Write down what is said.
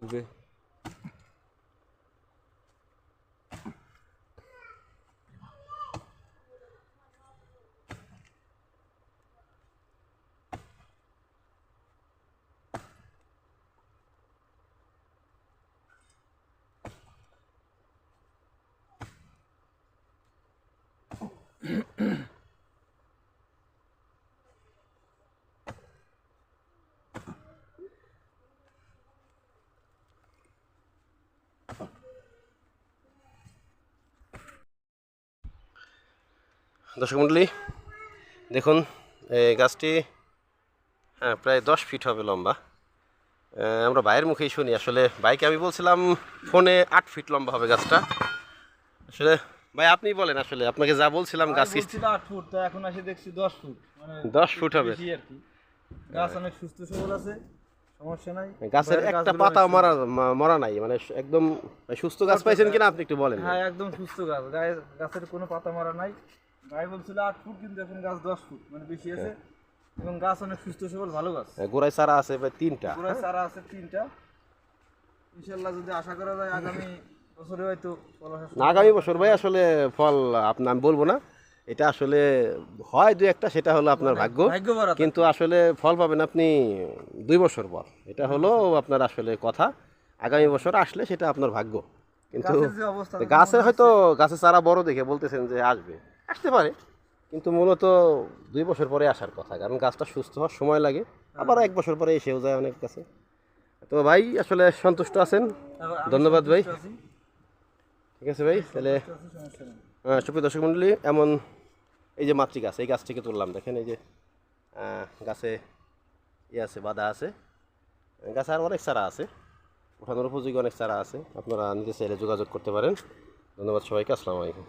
네. দর্শক মণ্ডলী দেখুন এই গাছটি হ্যাঁ প্রায় দশ ফিট হবে লম্বা। আমরা ভাইয়ের মুখেই শুনি আসলে বাইকে আমি বলছিলাম ফোনে আট ফিট লম্বা হবে গাছটা। আসলে ভাই আপনি বলেন আসলে আপনাকে যা বলছিলাম গাছ আট ফুট তো এখন দেখছি দশ ফুট মানে 10 ফুট হবে। গাছ অনেক সুস্থ সবল আছে। সমস্যা নাই। গাছের একটা পাতা মরা মরা নাই মানে একদম সুস্থ গাছ পাইছেন কিনা আপনি একটু বলেন। হ্যাঁ একদম সুস্থ গাছ। গাছের কোনো পাতা মারা নাই। গায়ে বলছিল আট ফুট কিন্তু এখন গাছ দশ ফুট মানে বেশি আছে। এবং গাছ অনেক সুস্থ সবল ভালো গাছ। হ্যাঁ, গোড়ায় আছে প্রায় তিনটা। চারা আছে তিনটা। ইনশাল্লাহ যদি আশা করা যায় আগামী বছরে হয়তো ফল আগামী বছর ভাই আসলে ফল আপনার আমি বলব না। এটা আসলে হয় দু একটা সেটা হলো আপনার ভাগ্য। ভাগ্য কিন্তু আসলে ফল পাবেন আপনি দুই বছর পর। এটা হলো আপনার আসলে কথা। আগামী বছর আসলে সেটা আপনার ভাগ্য। কিন্তু গাছের হয়তো গাছের চারা বড় দেখে বলতেছেন যে আসবে। আসতে পারে। কিন্তু মূলত দুই বছর পরে আসার কথা। কারণ গাছটা সুস্থ হওয়ার সময় লাগে। আবার এক বছর পরে এসেও যায় অনেক কাছে তো ভাই আসলে সন্তুষ্ট আছেন? ধন্যবাদ ভাই। ঠিক আছে ভাই তাহলে সুপ্রিয় দর্শক মণ্ডলী এমন এই যে মাতৃ গাছ, এই গাছ থেকে তুললাম। দেখেন এই যে গাছে ইয়ে আছে, বাধা আছে। গাছে আর অনেক চারা আছে। ওঠানোর উপযোগী অনেক চারা আছে। আপনারা নিজে চাইলে যোগাযোগ করতে পারেন। ধন্যবাদ সবাইকে, আসসালামু আলাইকুম।